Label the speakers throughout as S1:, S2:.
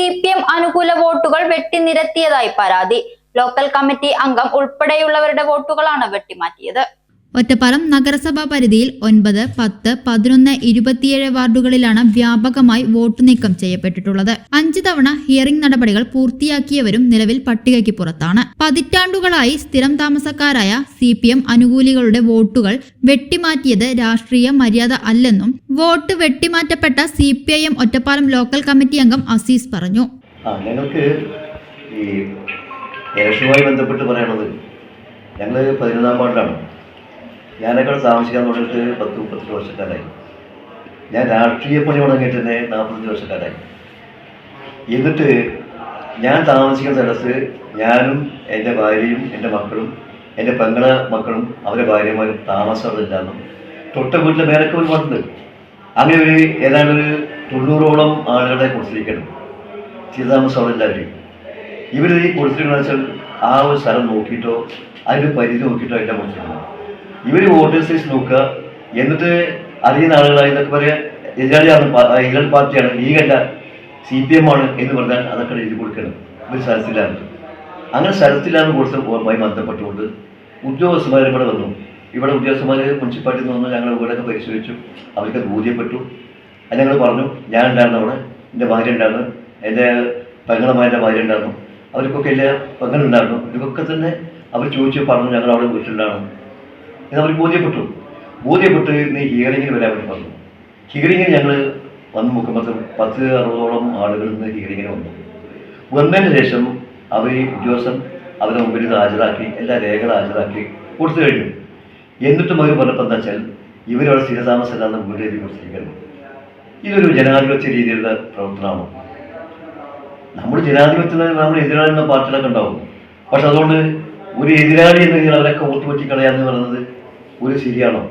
S1: C P M അനുകൂല വോട്ടുകൾ വെട്ടിനിരത്തിയതായി പരാതി. ലോക്കൽ കമ്മിറ്റി അംഗം ഉൾപ്പെടെയുള്ളവരുടെ വോട്ടുകളാണ് വെട്ടിമാറ്റിയത്.
S2: ഒറ്റപ്പാലം നഗരസഭാ പരിധിയിൽ ഒൻപത് പത്ത് പതിനൊന്ന് ഇരുപത്തിയേഴ് വാർഡുകളിലാണ് വ്യാപകമായി വോട്ട് നീക്കം ചെയ്യപ്പെട്ടിട്ടുള്ളത്. അഞ്ച് തവണ ഹിയറിംഗ് നടപടികൾ പൂർത്തിയാക്കിയവരും നിലവിൽ പട്ടികയ്ക്ക് പുറത്താണ്. പതിറ്റാണ്ടുകളായി സ്ഥിരം താമസക്കാരായ സി പി എം അനുകൂലികളുടെ വോട്ടുകൾ വെട്ടിമാറ്റിയത് രാഷ്ട്രീയ മര്യാദ അല്ലെന്നും vote വെട്ടിമാറ്റപ്പെട്ട C P I M Ottapalam local committee അംഗം അസീസ് പറഞ്ഞു.
S3: ഞങ്ങൾക്ക് ഈ ഞങ്ങൾ പതിനൊന്നാം വാർഡിലാണ്. ഞാനൊക്കെ താമസിക്കാൻ തുടങ്ങിയിട്ട് പത്ത് മുപ്പത്തഞ്ച് വർഷക്കാരായി ഞാൻ രാഷ്ട്രീയ പണി തുടങ്ങിയിട്ട് തന്നെ നാൽപ്പത്തഞ്ച് വർഷക്കാരായി എന്നിട്ട് ഞാൻ താമസിക്കുന്ന സ്ഥലത്ത് ഞാനും എന്റെ ഭാര്യയും എന്റെ മക്കളും എന്റെ പെങ്ങള മക്കളും അവരുടെ ഭാര്യമാരും താമസമില്ലാന്നും തൊട്ട വീട്ടിലെ മേലൊക്കെ ഒരു വീടുണ്ട് അങ്ങനെ ഒരു ഏതാണ്ട് ഒരു തൊണ്ണൂറോളം ആളുകളെ കൊടുത്തിരിക്കണം സ്ഥിരതാമസമില്ലാവരും ഇവർ ഈ കുടിച്ചിരിക്കണമെന്ന് വെച്ചാൽ ആ ഒരു സ്ഥലം നോക്കിയിട്ടോ അതിന്റെ പരിധി നോക്കിയിട്ടോ എല്ലാം കൊടുത്തിരിക്കുന്നത് ഇവർ വോട്ടേഴ്സ് ലിസ്റ്റ് നോക്കുക. എന്നിട്ട് അറിയുന്ന ആളുകളായി എന്നൊക്കെ പറയാ എതിരാളിയാണ് എതിരാളി പാർട്ടിയാണ്. ലീഗല്ല സി പി എം ആണ് എന്ന് പറഞ്ഞാൽ അതൊക്കെ എഴുതി കൊടുക്കണം. ഇവർ സ്ഥലത്തിലാണ് അങ്ങനെ സ്ഥലത്തിലാണ് കൊടുത്തതുമായി ബന്ധപ്പെട്ടുകൊണ്ട് ഉദ്യോഗസ്ഥന്മാർ ഇവിടെ വന്നു. ഇവിടെ ഉദ്യോഗസ്ഥന്മാർ മുനിസിപ്പാലിറ്റിയിൽ നിന്ന് ഞങ്ങൾ വീടൊക്കെ പരിശോധിച്ചു. അവർക്ക് ബോധ്യപ്പെട്ടു. അത് ഞങ്ങൾ പറഞ്ഞു ഞാൻ ഉണ്ടായിരുന്നു അവിടെ. എന്റെ ഭാര്യ ഉണ്ടായിരുന്നു. എന്റെ പെങ്ങളമാരുടെ ഭാര്യ ഉണ്ടായിരുന്നു. അവർക്കൊക്കെ എല്ലാ പെങ്ങളുണ്ടായിരുന്നു ഇവർക്കൊക്കെ തന്നെ അവർ ചോദിച്ചു പറഞ്ഞു ഞങ്ങൾ അവിടെ വീട്ടിലുണ്ടാണ് എന്ന് അവർ ബോധ്യപ്പെട്ടു. ബോധ്യപ്പെട്ട് ഇന്ന് ഹിയറിങ്ങിന് വരാൻ വേണ്ടി പറഞ്ഞു ഹിയറിങ്ങിന് ഞങ്ങൾ വന്ന് നോക്കുമ്പോൾ പത്ത് അറുപതോളം ആളുകൾ ഇന്ന് ഹിയറിങ്ങിന് വന്നു. വന്നതിന് ശേഷം അവർ ഉദ്യോഗസ്ഥൻ അവരെ മുമ്പിൽ ഇത് ഹാജരാക്കി എല്ലാ രേഖകളും ഹാജരാക്കി കൊടുത്തു കഴിഞ്ഞു. എന്നിട്ടും അവർ പറഞ്ഞപ്പോൾ എന്താ വെച്ചാൽ ഇവരവിടെ സ്ഥിരതാമസമല്ലാന്ന് വീട് എഴുതി കൊടുത്തിരിക്കുന്നു. ഇതൊരു ജനാധിപത്യ രീതിയിലുള്ള പ്രവർത്തനമാണ്. നമ്മൾ ജനാധിപത്യത്തിൽ നമ്മൾ എതിരാളി എന്ന പാർട്ടികളൊക്കെ ഉണ്ടാവും. പക്ഷെ അതുകൊണ്ട് ഒരു എതിരാളി എന്ന് കഴിഞ്ഞാൽ അവരൊക്കെ വോട്ട് പറ്റി കളയാന്ന് പറയുന്നത് ഒരു ശരിയാണോ?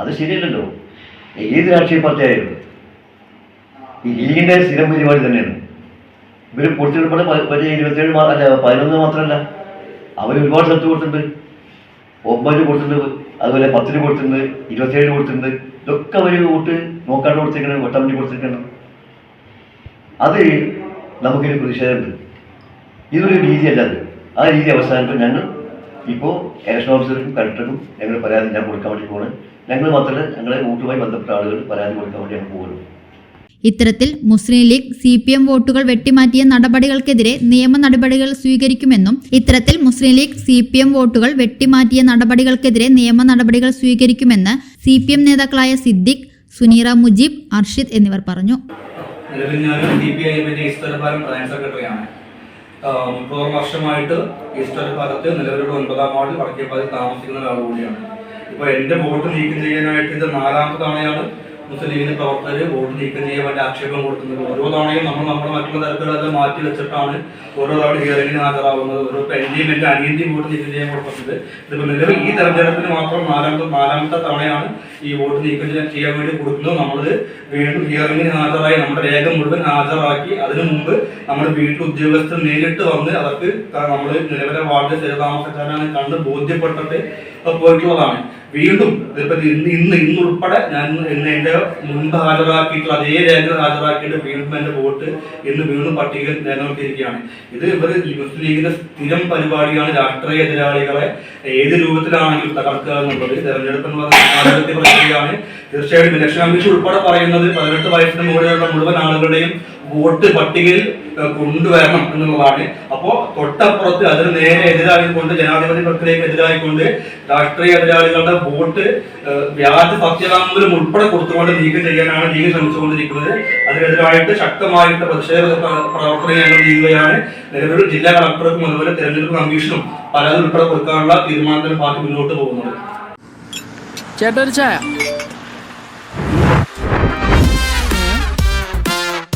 S3: അത് ശരിയല്ലല്ലോ. ഏത് രാഷ്ട്രീയ പാർട്ടി ആയാലും ഈ ലീഗിന്റെ സ്ഥിരം പരിപാടി തന്നെയാണ്. ഇവർ കൊടുത്തിട്ടുള്ള വലിയ ഇരുപത്തേഴ് അല്ല പതിനൊന്ന് മാത്രമല്ല. അവർ ഒരുപാട് സ്ഥലത്ത് കൊടുത്തിട്ടുണ്ട്. ഒമ്പതിന് കൊടുത്തിട്ടുണ്ട്. അതുപോലെ പത്തിന് കൊടുത്തിട്ടുണ്ട്. ഇരുപത്തേഴ് കൊടുത്തിട്ടുണ്ട്. ഇതൊക്കെ അവർ വോട്ട് നോക്കാണ്ട് കൊടുത്തിരിക്കണം വെട്ടമിന് കൊടുത്തിരിക്കണം അത് നമുക്കൊരു പ്രതിഷേധമുണ്ട്. ഇതൊരു രീതിയല്ല അത്. ആ രീതി അവസാനിപ്പോൾ ഞങ്ങൾ ഇപ്പോൾ ഇലക്ഷൻ ഓഫീസർക്കും കളക്ടർക്കും ഞങ്ങൾ പരാതി ഞാൻ കൊടുക്കാൻ വേണ്ടി പോകണം ഞങ്ങൾ മാത്രമല്ല ഞങ്ങളെ വോട്ടുമായി ബന്ധപ്പെട്ട ആളുകൾ പരാതി കൊടുക്കാൻ വേണ്ടി ഞങ്ങൾ പോകുന്നു
S2: ഇത്തരത്തിൽ Muslim League C P M വോട്ടുകൾ വെട്ടിമാറ്റിയ നടപടികൾക്കെതിരെ നിയമ നടപടികൾ സ്വീകരിക്കുമെന്നും ഇത്തരത്തിൽ Muslim League C P M വോട്ടുകൾ വെട്ടിമാറ്റിയ നടപടികൾക്കെതിരെ നിയമ നടപടികൾ സ്വീകരിക്കുമെന്ന് സി പി എം നേതാക്കളായ സിദ്ദിഖ് സുനീറ മുജീബ് അർഷിദ് എന്നിവർ പറഞ്ഞു.
S4: നിലവിൽ ഞാൻ സി പി ഐ എമ്മിന്റെ ഈസ്റ്റർ പ്രധാന സെക്രട്ടറിയാണ്. ആഹ് മുപ്പതോളം വർഷമായിട്ട് ഈസ്റ്റർ ഭാഗത്ത് നിലവിലുള്ള ഒൻപതാം വാർഡിൽ വടക്കേപ്പാതി താമസിക്കുന്ന ഒരാൾ കൂടിയാണ്. ഇപ്പോൾ എന്റെ വോട്ട് നീക്കം ചെയ്യാനായിട്ട് ഇത് നാലാമത്തെ തവണയാണ് മുസ്ലിം ലീഗിന്റെ പ്രവർത്തകർ വോട്ട് നീക്കം ചെയ്യാൻ വേണ്ടി ആക്ഷേപം കൊടുക്കുന്നത്. ഓരോ തവണയും നമ്മൾ നമ്മുടെ മറ്റുള്ള തരത്തിലൊക്കെ മാറ്റി വെച്ചിട്ടാണ് ഓരോ തവണ ഹിയറിംഗിന് ഹാജരാകുന്നത് ഓരോ എന്റെ അനിയന്റെയും വോട്ട് നീക്കം ചെയ്യാൻ കൊടുക്കുന്നത്. ഇതിപ്പോൾ നിലവിൽ ഈ തെരഞ്ഞെടുപ്പിന് മാത്രം നാലാമത്തെ നാലാമത്തെ തവണയാണ് ഈ വോട്ട് നീക്കം ചെയ്യാൻ വേണ്ടി കൊടുക്കുന്നത്. നമ്മൾ വീണ്ടും ഹിയറിംഗിന് ഹാജരായി നമ്മുടെ രേഖ മുഴുവൻ ഹാജരാക്കി അതിനു മുമ്പ് നമ്മൾ വീട്ടിൽ ഉദ്യോഗസ്ഥർ നേരിട്ട് വന്ന് അവർക്ക് നമ്മൾ നിലവിലെ വാർഡ് സ്ഥിരതാമസക്കാരാണ് കണ്ട് ബോധ്യപ്പെട്ടിട്ട് പോയിട്ടുള്ളതാണ് വീണ്ടും ഇതിപ്പോ ഇന്ന് ഇന്ന് ഇന്ന് ഉൾപ്പെടെ ഞാൻ ഇന്ന് എന്റെ മുൻപ് ഹാജരാക്കിയിട്ടുള്ള അതേ രേഖ ഹാജരാക്കിയിട്ട് വീണ്ടും എന്റെ വോട്ട് ഇന്ന് വീണ്ടും പട്ടികയിൽ നിലനിർത്തിയിരിക്കുകയാണ്. ഇത് ഇവർ മുസ്ലിം ലീഗിന്റെ സ്ഥിരം പരിപാടിയാണ് രാഷ്ട്രീയ എതിരാളികളെ ഏത് രൂപത്തിലാണെങ്കിലും തകർക്കുക എന്നുള്ളത്. തെരഞ്ഞെടുപ്പ് എന്ന് പറയുന്ന പ്രക്രിയയാണ്. തീർച്ചയായിട്ടും ഇലക്ഷൻ കമ്മീഷൻ ഉൾപ്പെടെ പറയുന്നത് പതിനെട്ട് വയസ്സിന് മുകളിലുള്ള മുഴുവൻ ആളുകളുടെയും വോട്ട് പട്ടികയിൽ കൊണ്ടുവരണം എന്നുള്ളതാണ്. അപ്പോ തൊട്ടപ്പുറത്ത് അതിന് നേരെ എതിരായിക്കൊണ്ട് ജനാധിപത്യ പ്രക്രിയക്ക് എതിരായിക്കൊണ്ട് രാഷ്ട്രീയ എതിരാളികളുടെ വോട്ട് വ്യാജ സത്യവാങ്മൂലം ഉൾപ്പെടെ കൊടുത്തുകൊണ്ട് നീക്കം ചെയ്യാനാണ് ലീഗ് ശ്രമിച്ചുകൊണ്ടിരിക്കുന്നത്. അതിനെതിരായിട്ട് ശക്തമായിട്ട് പ്രതിഷേധ പ്രവർത്തനങ്ങൾ ചെയ്യുകയാണ്. നിലവിൽ ജില്ലാ കളക്ടർക്കും അതുപോലെ തെരഞ്ഞെടുപ്പ് കമ്മീഷനും പരാതി ഉൾപ്പെടെ കൊടുക്കാനുള്ള തീരുമാനത്തിന് പാർട്ടി മുന്നോട്ട് പോകുന്നത്.
S5: ചേട്ടൻ ചായ.